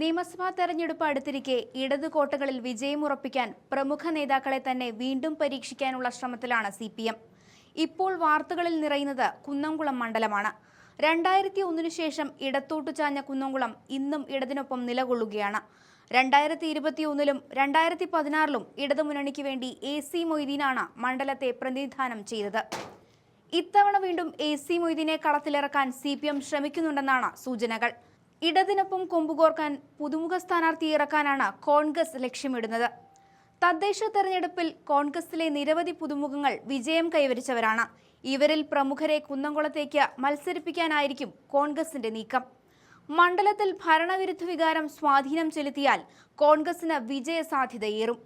നിയമസഭാ തെരഞ്ഞെടുപ്പ് അടുത്തിരിക്കെ ഇടത് കോട്ടകളിൽ വിജയമുറപ്പിക്കാൻ പ്രമുഖ നേതാക്കളെ തന്നെ വീണ്ടും പരീക്ഷിക്കാനുള്ള ശ്രമത്തിലാണ് സി പി എം ഇപ്പോൾ വാർത്തകളിൽ നിറയുന്നത് കുന്നംകുളം മണ്ഡലമാണ്. രണ്ടായിരത്തി ഒന്നിനു ശേഷം ഇടത്തോട്ടു ചാഞ്ഞ കുന്നംകുളം ഇന്നും ഇടതിനൊപ്പം നിലകൊള്ളുകയാണ്. രണ്ടായിരത്തി ഇരുപത്തിയൊന്നിലും രണ്ടായിരത്തി പതിനാറിലും ഇടതുമുന്നണിക്ക് വേണ്ടി എ സി മൊയ്തീനാണ് മണ്ഡലത്തെ പ്രതിനിധാനം ചെയ്തത്. ഇത്തവണ വീണ്ടും എ സി മൊയ്തീനെ കളത്തിലിറക്കാൻ സി പി എം ശ്രമിക്കുന്നുണ്ടെന്നാണ് സൂചനകൾ. ഇടതിനൊപ്പം കൊമ്പുകോർക്കാൻ പുതുമുഖ സ്ഥാനാർത്ഥിയെ ഇറക്കാനാണ് കോൺഗ്രസ് ലക്ഷ്യമിടുന്നത്. തദ്ദേശ തെരഞ്ഞെടുപ്പിൽ കോൺഗ്രസിലെ നിരവധി പുതുമുഖങ്ങൾ വിജയം കൈവരിച്ചവരാണ്. ഇവരിൽ പ്രമുഖരെ കുന്നംകുളത്തേക്ക് മത്സരിപ്പിക്കാനായിരിക്കും കോൺഗ്രസിന്റെ നീക്കം. മണ്ഡലത്തിൽ ഭരണവിരുദ്ധ വികാരം സ്വാധീനം ചെലുത്തിയാൽ കോൺഗ്രസിന് വിജയ സാധ്യതയേറും.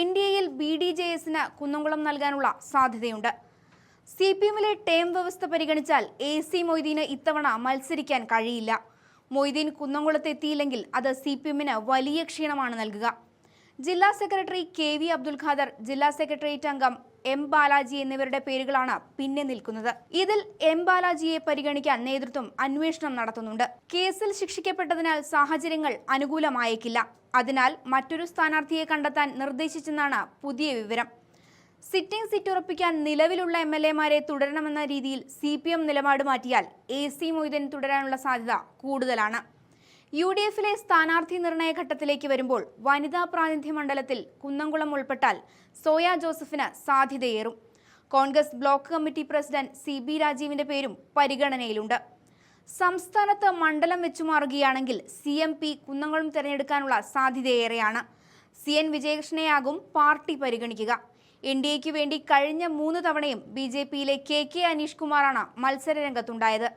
എൻ ഡി എയിൽ ബി ഡി ജെ എസിന് കുന്നംകുളം നൽകാനുള്ള സാധ്യതയുണ്ട്. സി പി എമ്മിലെ ടേം വ്യവസ്ഥ പരിഗണിച്ചാൽ എ സി മൊയ്തീന് ഇത്തവണ മത്സരിക്കാൻ കഴിയില്ല. മൊയ്തീൻ കുന്നംകുളത്ത് എത്തിയില്ലെങ്കിൽ അത് സി പി എമ്മിന് വലിയ ക്ഷീണമാണ് നൽകുക. ജില്ലാ secretary K V Abdul Khader ജില്ലാ സെക്രട്ടേറിയറ്റ് അംഗം എം ബാലാജി എന്നിവരുടെ പേരുകളാണ് പിന്നെ നിൽക്കുന്നത്. ഇതിൽ എം ബാലാജിയെ പരിഗണിക്കാൻ നേതൃത്വം അന്വേഷണം നടത്തുന്നുണ്ട്. കേസിൽ ശിക്ഷിക്കപ്പെട്ടതിനാൽ സാഹചര്യങ്ങൾ അനുകൂലമായേക്കില്ല. അതിനാൽ മറ്റൊരു സ്ഥാനാർത്ഥിയെ കണ്ടെത്താൻ നിർദ്ദേശിച്ചെന്നാണ് പുതിയ വിവരം. സിറ്റിംഗ് സീറ്റ് ഉറപ്പിക്കാൻ നിലവിലുള്ള എം എൽ എമാരെ തുടരണമെന്ന രീതിയിൽ സി പി എം നിലപാട് മാറ്റിയാൽ എ സി മൊയ്തീൻ തുടരാനുള്ള സാധ്യത കൂടുതലാണ്. യു ഡി എഫിലെ സ്ഥാനാർത്ഥി നിർണയ ഘട്ടത്തിലേക്ക് വരുമ്പോൾ വനിതാ പ്രാതിനിധ്യ മണ്ഡലത്തിൽ കുന്നംകുളം ഉൾപ്പെട്ടാൽ സോയ ജോസഫിന് സാധ്യതയേറും. Congress block committee president C B രാജീവിന്റെ പേരും പരിഗണനയിലുണ്ട്. സംസ്ഥാനത്ത് മണ്ഡലം വെച്ചുമാറുകയാണെങ്കിൽ സി എം പി കുന്നംകുളം തിരഞ്ഞെടുക്കാനുള്ള സാധ്യതയേറെയാണ്. സി എൻ വിജയകൃഷ്ണയാകും പാർട്ടി പരിഗണിക്കുക. എൻ ഡി എക്ക് വേണ്ടി കഴിഞ്ഞ മൂന്ന് തവണയും ബി ജെ പിയിലെ കെ കെ അനീഷ് കുമാറാണ് മത്സരരംഗത്തുണ്ടായത്.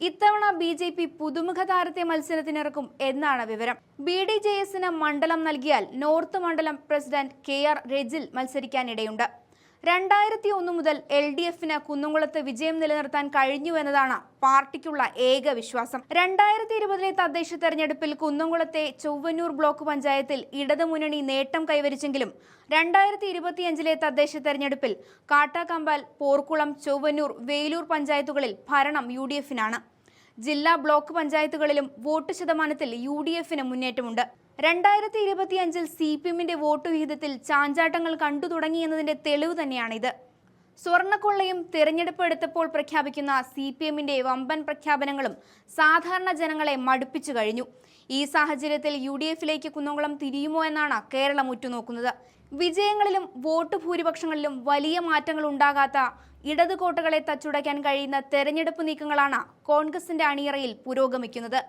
ഇത്തവണ ബി ജെ പി പുതുമുഖ താരത്തെ മത്സരത്തിനിറക്കും എന്നാണ് വിവരം. ബി ഡി ജെ എസിന് മണ്ഡലം നൽകിയാൽ നോർത്ത് മണ്ഡലം പ്രസിഡന്റ് കെ ആർ രജിൽ മത്സരിക്കാനിടയുണ്ട്. രണ്ടായിരത്തി ഒന്ന് മുതൽ എൽ ഡി എഫിന് കുന്നംകുളത്ത് വിജയം നിലനിർത്താൻ കഴിഞ്ഞു എന്നതാണ് പാർട്ടിക്കുള്ള ഏക വിശ്വാസം. രണ്ടായിരത്തി ഇരുപതിലെ തദ്ദേശ തെരഞ്ഞെടുപ്പിൽ കുന്നംകുളത്തെ ചൊവ്വന്നൂർ ബ്ലോക്ക് പഞ്ചായത്തിൽ ഇടതുമുന്നണി നേട്ടം കൈവരിച്ചെങ്കിലും രണ്ടായിരത്തി ഇരുപത്തിയഞ്ചിലെ തദ്ദേശ തെരഞ്ഞെടുപ്പിൽ കാട്ടാക്കമ്പാൽ പോർക്കുളം ചൊവ്വന്നൂർ വേലൂർ പഞ്ചായത്തുകളിൽ ഭരണം യു ഡി എഫിനാണ്. ജില്ലാ ബ്ലോക്ക് പഞ്ചായത്തുകളിലും വോട്ട് ശതമാനത്തിൽ യു ഡി എഫിന് മുന്നേറ്റമുണ്ട്. രണ്ടായിരത്തി ഇരുപത്തിയഞ്ചിൽ സി പി എമ്മിന്റെ വോട്ട് വിഹിതത്തിൽ ചാഞ്ചാട്ടങ്ങൾ കണ്ടു തുടങ്ങിയെന്നതിന്റെ തെളിവ് തന്നെയാണിത്. സ്വർണക്കൊള്ളയും തിരഞ്ഞെടുപ്പ് എടുത്തപ്പോൾ പ്രഖ്യാപിക്കുന്ന സി പി എമ്മിന്റെ വമ്പൻ പ്രഖ്യാപനങ്ങളും സാധാരണ ജനങ്ങളെ മടുപ്പിച്ചു കഴിഞ്ഞു. ഈ സാഹചര്യത്തിൽ യു ഡി എഫിലേക്ക് കുന്നംകുളം തിരിയുമോ എന്നാണ് കേരളം ഉറ്റുനോക്കുന്നത്. വിജയങ്ങളിലും വോട്ട് ഭൂരിപക്ഷങ്ങളിലും വലിയ മാറ്റങ്ങൾ ഉണ്ടാകാത്ത ഇടത് കോട്ടകളെ തച്ചുടയ്ക്കാൻ കഴിയുന്ന തെരഞ്ഞെടുപ്പ് നീക്കങ്ങളാണ് കോൺഗ്രസിന്റെ അണിയറയിൽ പുരോഗമിക്കുന്നത്.